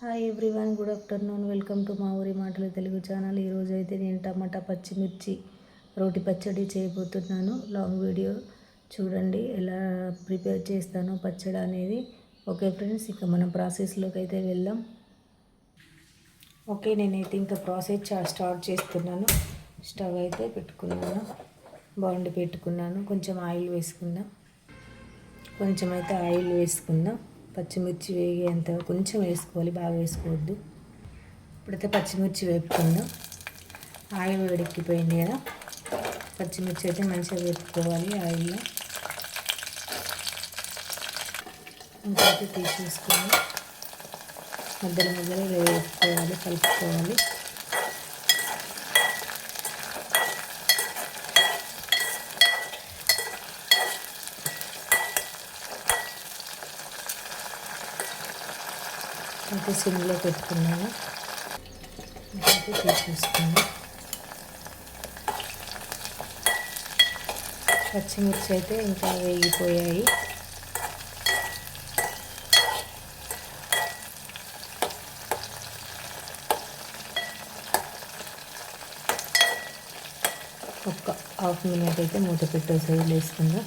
Hi everyone good afternoon welcome to మా ఊరి మాటలు తెలుగు ఛానల్ ఈరోజు అయితే నేను టమాటా పచ్చిమిర్చి రోటి పచ్చడి చేయబోతున్నాను. లాంగ్ వీడియో చూడండి ఎలా ప్రిపేర్ చేస్తాను పచ్చడి అనేది. ఓకే ఫ్రెండ్స్ ఇక మనం ప్రాసెస్లోకి అయితే వెళ్దాం. ఓకే నేనైతే ఇంకా ప్రాసెస్ స్టార్ట్ చేస్తున్నాను. స్టవ్ అయితే పెట్టుకున్నాను బాగుండి పెట్టుకున్నాను. కొంచెం ఆయిల్ వేసుకుందాం. కొంచెం అయితే ఆయిల్ వేసుకుందాం. పచ్చిమిర్చి వేగేంత కొంచెం వేసుకోవాలి బాగా వేసుకోవద్దు. ఇప్పుడైతే పచ్చిమిర్చి వేపుకుందాం. ఆయిల్ వేడెక్కిపోయింది కదా. పచ్చిమిర్చి అయితే మంచిగా వేపుకోవాలి ఆయిల్లో. ఇంకైతే తీసేసుకొని మధ్యలో మధ్యలో వేపుకోవాలి కలుపుకోవాలి. ఇంకా సిమ్లో పెట్టుకున్నాను. అయితే తీసేసుకున్నాను పచ్చిమిర్చి అయితే ఇంకా వేగిపోయాయి. ఒక్క హాఫ్ మినిట్ అయితే మూత పెట్టేసి వేసుకుందాం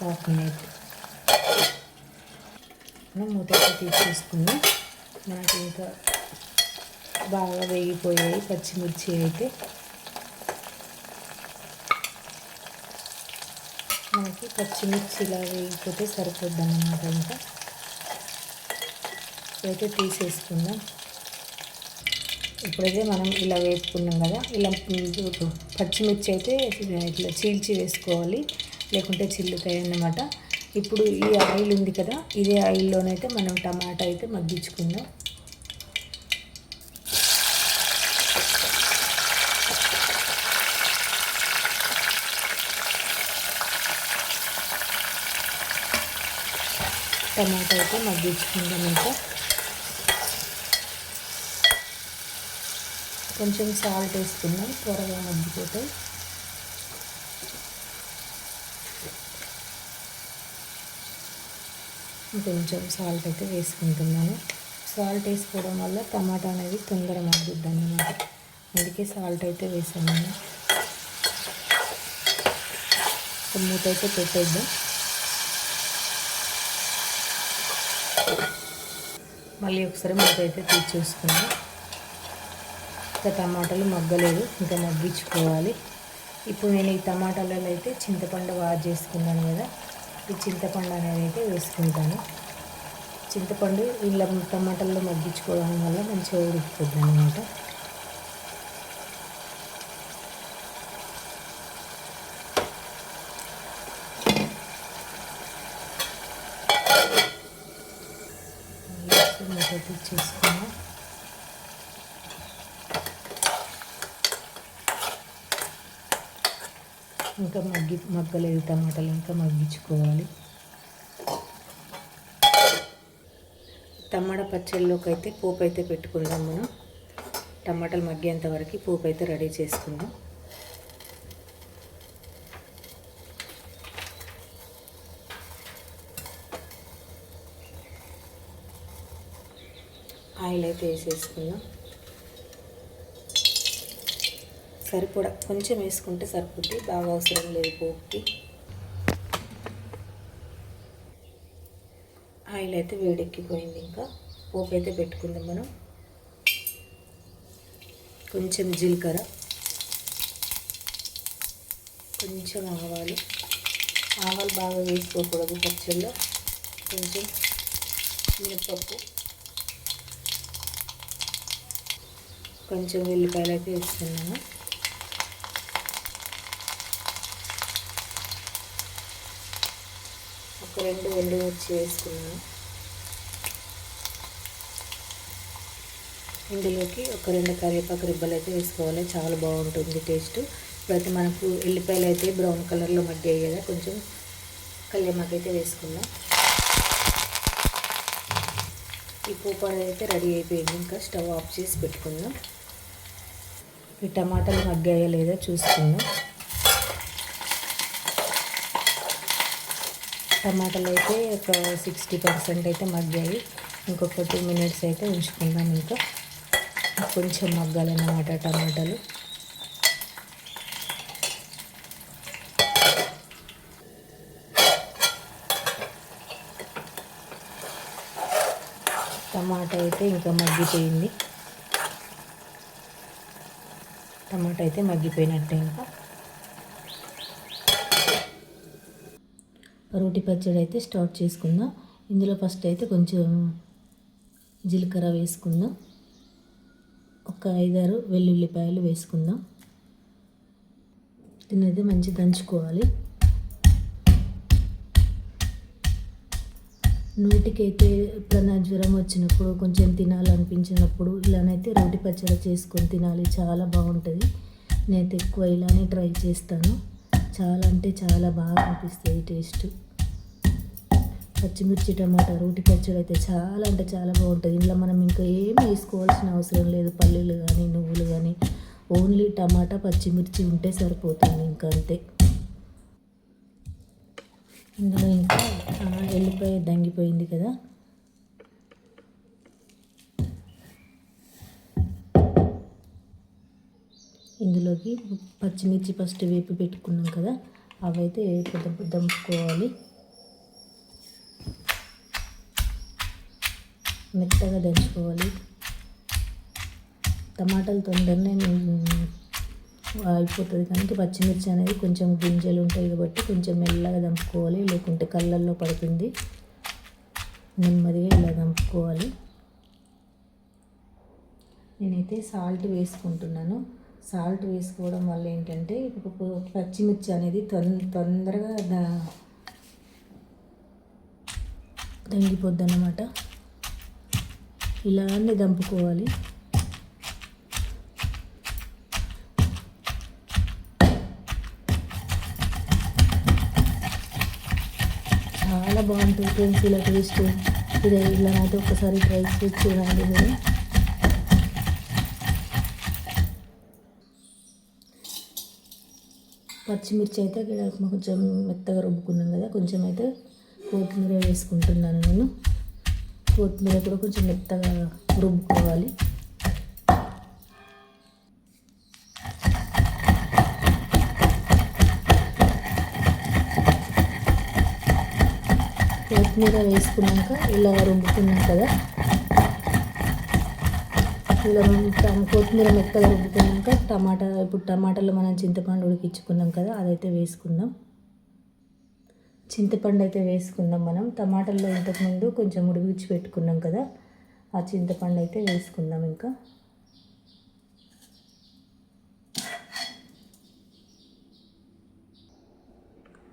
హాఫ్ మినిట్. మనం మూతకి తీసేసుకుని మనకి ఇంకా బాగా వేగిపోయాయి పచ్చిమిర్చి అయితే. మనకి పచ్చిమిర్చి ఇలా వేగిపోతే సరిపోద్ది అన్నమాట ఇంకా. అయితే తీసేసుకుందాం. ఇప్పుడైతే మనం ఇలా వేసుకున్నాం కదా ఇలా పచ్చిమిర్చి అయితే ఇట్లా చీల్చి వేసుకోవాలి లేకుంటే చిల్లుతాయి అన్నమాట. ఇప్పుడు ఈ ఆయిల్ ఉంది కదా ఇదే ఆయిల్లోనైతే మనం టమాటా అయితే మగ్గించుకుందాం. టమాటా అయితే మగ్గించుకుందాం ఇంకా. కొంచెం సాల్ట్ వేసుకుందాం త్వరగా మగ్గిపోతాయి. కొంచెం సాల్ట్ అయితే వేసుకుంటున్నాను. సాల్ట్ వేసుకోవడం వల్ల టమాటా అనేది తొందర మగ్గుద్ది అన్నమాట. అందుకే సాల్ట్ అయితే వేసాను. మూత అయితే పెట్టేద్దాం. మళ్ళీ ఒకసారి మూత అయితే తీసేసుకుందాం ఇంకా టమాటాలు మగ్గలేదు ఇంకా మగ్గించుకోవాలి. ఇప్పుడు నేను ఈ టమాటాలలో అయితే చింతపండు వాడ్ చేసుకున్నాను కదా ఈ చింతపండు అనేది అయితే వేసుకుంటాను. చింతపండు ఇలా టమాటాల్లో మగ్గించుకోవడం వల్ల మంచిగా ఉడికిపోద్ది అనమాట చేసుకున్నాం. ఇంకా మగ్గి మగ్గలేదు టమాటాలు ఇంకా మగ్గించుకోవాలి. టమాటా పచ్చళ్ళలోకి అయితే పోపు అయితే పెట్టుకుందాం మనం. టమాటాలు మగ్గేంత వరకు పోపు అయితే రెడీ చేసుకుందాం. ఆయిల్ అయితే వేసేసుకుందాం. సరిపడ కొంచెం వేసుకుంటే సరిపోద్ది. బాగా అవసరం లేదు పోపుకి. ఆయిల్ అయితే వేడెక్కిపోయింది ఇంకా. పోపు అయితే పెట్టుకుందాం మనం. కొంచెం జీలకర్ర. కొంచెం ఆవాలు. ఆవాలు బాగా వేసుకోకూడదు పచ్చళ్ళలో. కొంచెం మినపప్పు. కొంచెం వెల్లిపాయలు అయితే వేస్తున్నాను ఒక రెండు ఎండుమిర్చి వేసుకున్నాను. ఇందులోకి ఒక రెండు కరివేపాకు రిబ్బలు అయితే వేసుకోవాలి. చాలా బాగుంటుంది టేస్ట్. ఇప్పుడైతే మనకు ఎల్లిపాయలు అయితే బ్రౌన్ కలర్లో మగ్గాయి కదా కొంచెం కళ్యామాకు అయితే వేసుకుందాం. ఈ పోపాడు అయితే రెడీ అయిపోయింది. ఇంకా స్టవ్ ఆఫ్ చేసి పెట్టుకుందాం. ఈ టమాటాలు మగ్గాయో లేదో చూసుకుందాం. టమాటాలు అయితే ఒక సిక్స్టీ పర్సెంట్ అయితే మగ్గాయి. ఇంకొక టూ మినిట్స్ అయితే ఉంచుకుందాం ఇంకా. కొంచెం మగ్గాలన్నమాట టమాటాలు. టమాటా అయితే ఇంకా మగ్గిపోయింది. టమాటా అయితే మగ్గిపోయినట్టే ఇంకా. రోటి పచ్చడి అయితే స్టార్ట్ చేసుకుందాం. ఇందులో ఫస్ట్ అయితే కొంచెం జీలకర్ర వేసుకుందాం. ఒక ఐదారు వెల్లుల్లిపాయలు వేసుకుందాం. తినేది మంచి దంచుకోవాలి. నోటికైతే ఎప్పుడైనా జ్వరం వచ్చినప్పుడు కొంచెం తినాలనిపించినప్పుడు ఇలానైతే రోటి పచ్చడి చేసుకొని తినాలి. చాలా బాగుంటుంది. నేనైతే ఎక్కువ ఇలానే ట్రై చేస్తాను. చాలా అంటే చాలా బాగా అనిపిస్తుంది టేస్ట్. పచ్చిమిర్చి టమాటా రోటి పచ్చడి అయితే చాలా అంటే చాలా బాగుంటుంది. ఇంట్లో మనం ఇంకా ఏమి వేసుకోవాల్సిన అవసరం లేదు. పల్లీలు కానీ నువ్వులు కానీ ఓన్లీ టమాటా పచ్చిమిర్చి ఉంటే సరిపోతుంది ఇంకా అంతే. ఇందులో ఇంకా ఎల్లిపాయ దంగిపోయింది కదా. ఇందులోకి పచ్చిమిర్చి ఫస్ట్ వేపి పెట్టుకున్నాం కదా. అవైతే పెద్ద దంపుకోవాలి. మెత్తగా దంచుకోవాలి. టమాటాలు తొందరనే అయిపోతుంది. కానీ పచ్చిమిర్చి అనేది కొంచెం గింజలు ఉంటాయి కాబట్టి కొంచెం మెల్లగా దంపుకోవాలి. లేకుంటే కళ్ళల్లో పడుతుంది. నెమ్మదిగా ఇలా దంపుకోవాలి. నేనైతే సాల్ట్ వేసుకుంటున్నాను. సాల్ట్ వేసుకోవడం వల్ల ఏంటంటే పచ్చిమిర్చి అనేది తొందరగా దంగిపోద్ది అన్నమాట ఇలానే దంపుకోవాలి. చాలా బాగుంటుంది ఫ్రెండ్స్ ఇలా టేస్ట్. ఇది ఇలా అయితే ఒకసారి ట్రై చేసి చూడండి మీరు. పచ్చిమిర్చి అయితే ఇక్కడ కొంచెం మెత్తగా రుబ్బుకున్నాం కదా కొంచెం అయితే కొత్తిమీర వేసుకుంటున్నాను నేను. కొత్తిమీర కూడా కొంచెం మెత్తగా రుబ్బుకోవాలి. కొత్తిమీర వేసుకున్నాక ఇలా రుబ్బుకున్నాం కదా. ఇలా కొత్తిమీర మెత్తగా రుబ్బుకున్నాక టమాటా ఇప్పుడు టమాటాలో మనం చింతపండు ఉడికించుకున్నాం కదా అదైతే వేసుకుందాం. చింతపండు అయితే వేసుకుందాం మనం. టమాటాల్లో ఇంతకుముందు కొంచెం ఉడికించి పెట్టుకున్నాం కదా. ఆ చింతపండు అయితే వేసుకుందాం ఇంకా.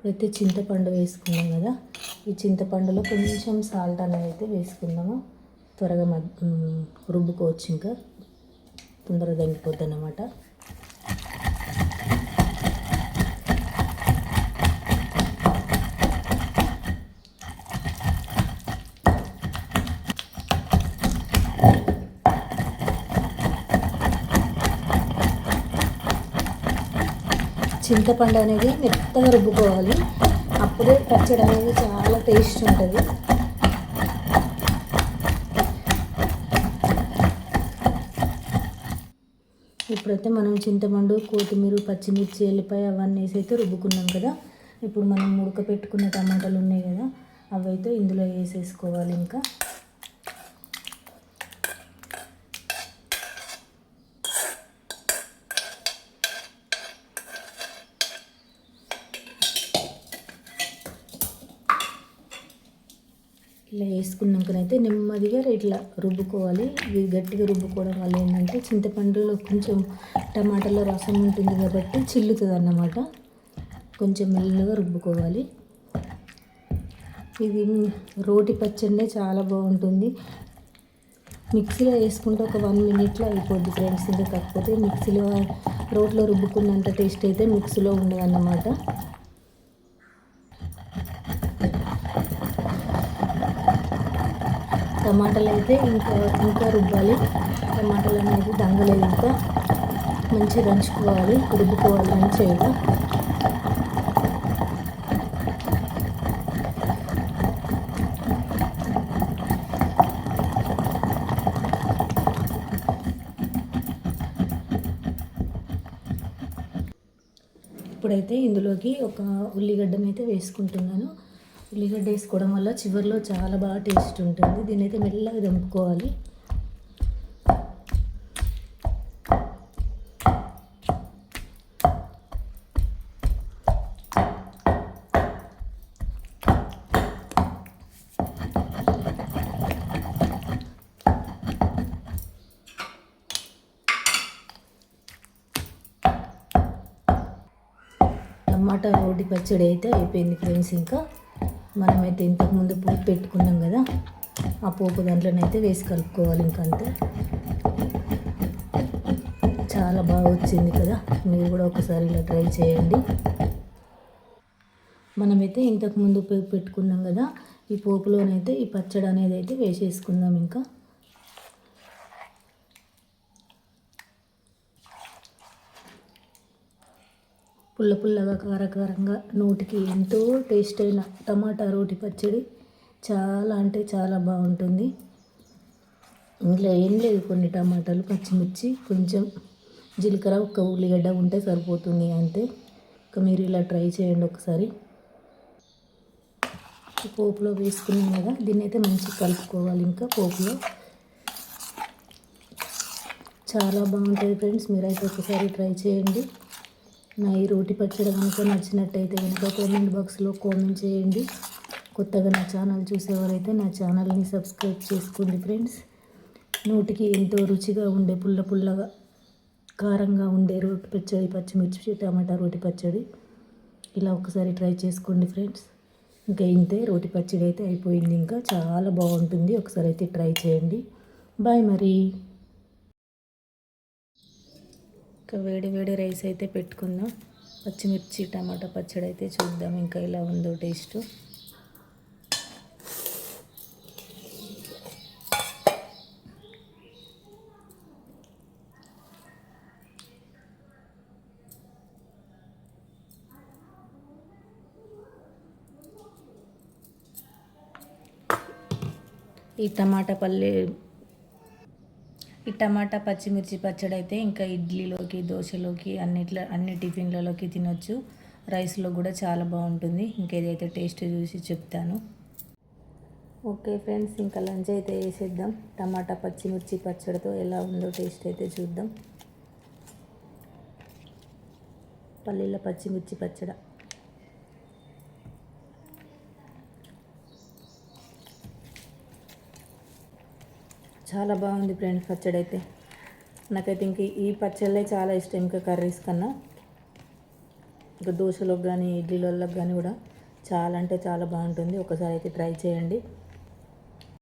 ప్రతి చింతపండు వేసుకున్నాం కదా. ఈ చింతపండులో కొంచెం సాల్ట్ అనేది అయితే వేసుకుందాము. త్వరగా రుబ్బుకోవచ్చు ఇంకా. తొందరగా దండిపోద్ది అన్నమాట. చింతపండు అనేది మెత్తగా రుబ్బుకోవాలి. అప్పుడే పచ్చడి అనేది చాలా టేస్ట్ ఉంటుంది. ఇప్పుడైతే మనం చింతపండు కొత్తిమీర పచ్చిమిర్చి ఎల్లిపాయ అవన్నీ వేసి అయితే రుబ్బుకున్నాం కదా. ఇప్పుడు మనం ఉడకపెట్టుకున్న టమాటాలు ఉన్నాయి కదా అవైతే ఇందులో వేసేసుకోవాలి ఇంకా. ఇలా వేసుకున్నాకనైతే నెమ్మదిగా ఇట్లా రుబ్బుకోవాలి. ఇది గట్టిగా రుబ్బుకోవడం వల్ల ఏంటంటే చింతపండులో కొంచెం టమాటాలో రసం ఉంటుంది కాబట్టి చిల్లుతుంది అన్నమాట కొంచెం మెల్లగా రుబ్బుకోవాలి. ఇది రోటి పచ్చడినే చాలా బాగుంటుంది. మిక్సీలో వేసుకుంటే ఒక వన్ మినిట్లో అయిపోద్ది ఫ్రెండ్స్. ఇంకా కాకపోతే మిక్సీలో రోట్లో రుబ్బుకున్నంత టేస్ట్ అయితే మిక్సీలో ఉండదన్నమాట. టమాటాలు అయితే ఇంకా ఇంకా రుబ్బాలి. టమాటాలు అనేది దంగలేదు ఇంకా మంచిగా దంచుకోవాలి రుబ్బుకోవాలి మంచిగా. ఇప్పుడైతే ఇందులోకి ఒక ఉల్లిగడ్డనైతే వేసుకుంటున్నాను. ఉల్లిగడ్డ వేసుకోవడం వల్ల చివరిలో చాలా బాగా టేస్ట్ ఉంటుంది. దీని అయితే మెల్లగా దంపుకోవాలి. టమాటా రోటి పచ్చడి అయితే అయిపోయింది ఫ్రెండ్స్ ఇంకా. మనమైతే ఇంతకుముందు పోపు పెట్టుకున్నాం కదా ఆ పోపు దాంట్లోనైతే వేసి కలుపుకోవాలి ఇంకంతే. చాలా బాగా వచ్చింది కదా మీరు కూడా ఒకసారి ఇలా ట్రై చేయండి. మనమైతే ఇంతకుముందు పోపు పెట్టుకున్నాం కదా ఈ పోపులోనైతే ఈ పచ్చడి అనేది అయితే వేసేసుకుందాం ఇంకా. పుల్ల పుల్లగా కారకారంగా నోటికి ఎంతో టేస్ట్ అయిన టమాటా రోటి పచ్చడి చాలా అంటే చాలా బాగుంటుంది. ఇంట్లో ఏం లేదు కొన్ని టమాటాలు పచ్చిమిర్చి కొంచెం జీలకర్ర ఒక ఉల్లిగడ్డ ఉంటే సరిపోతుంది అంతే. ఇక మీరు ఇలా ట్రై చేయండి ఒకసారి. పోపులో వేసుకున్నాం కదా దీన్ని అయితే మంచిగా కలుపుకోవాలి ఇంకా పోపులో. చాలా బాగుంటుంది ఫ్రెండ్స్ మీరైతే ఒకసారి ట్రై చేయండి. నా ఈ రోటి పచ్చడి కనుక నచ్చినట్టయితే కనుక కామెంట్ బాక్స్లో కామెంట్ చేయండి. కొత్తగా నా ఛానల్ చూసేవారైతే నా ఛానల్ని సబ్స్క్రైబ్ చేసుకోండి ఫ్రెండ్స్ నోటికి ఎంతో రుచిగా ఉండే పుల్ల పుల్లగా కారంగా ఉండే రోటి పచ్చడి పచ్చిమిర్చి టమాటా రోటి పచ్చడి ఇలా ఒకసారి ట్రై చేసుకోండి ఫ్రెండ్స్ ఇంకా ఇంతే రోటి పచ్చడి అయితే అయిపోయింది. ఇంకా చాలా బాగుంటుంది. ఒకసారి అయితే ట్రై చేయండి. బాయ్ మరి. ఇంకా వేడి వేడి రైస్ అయితే పెట్టుకుందాం. పచ్చిమిర్చి టమాటా పచ్చడి అయితే చూద్దాం ఇంకా ఎలా ఉందో టేస్ట్. ఈ టమాటా పల్లె ఈ టమాటా పచ్చిమిర్చి పచ్చడి అయితే ఇంకా ఇడ్లీలోకి దోశలోకి అన్నిట్లో అన్ని టిఫిన్లలోకి తినొచ్చు. రైస్లో కూడా చాలా బాగుంటుంది. ఇంకా ఇదైతే టేస్ట్ చూసి చెప్తాను. ఓకే ఫ్రెండ్స్ ఇంకా లంచ్ అయితే వేసేద్దాం టమాటా పచ్చిమిర్చి పచ్చడితో ఎలా ఉందో టేస్ట్ అయితే చూద్దాం. పల్లీల పచ్చిమిర్చి పచ్చడ. చాలా బాగుంది ఫ్రెండ్స్ పచ్చడి అయితే. నాకైతే ఇంక ఈ పచ్చళ్ళే చాలా ఇష్టం ఇంకా కర్రీస్ కన్నా. ఇంకా దోశలోకి కానీ ఇడ్లీలలోకి కానీ కూడా చాలా అంటే చాలా బాగుంటుంది. ఒకసారి అయితే ట్రై చేయండి.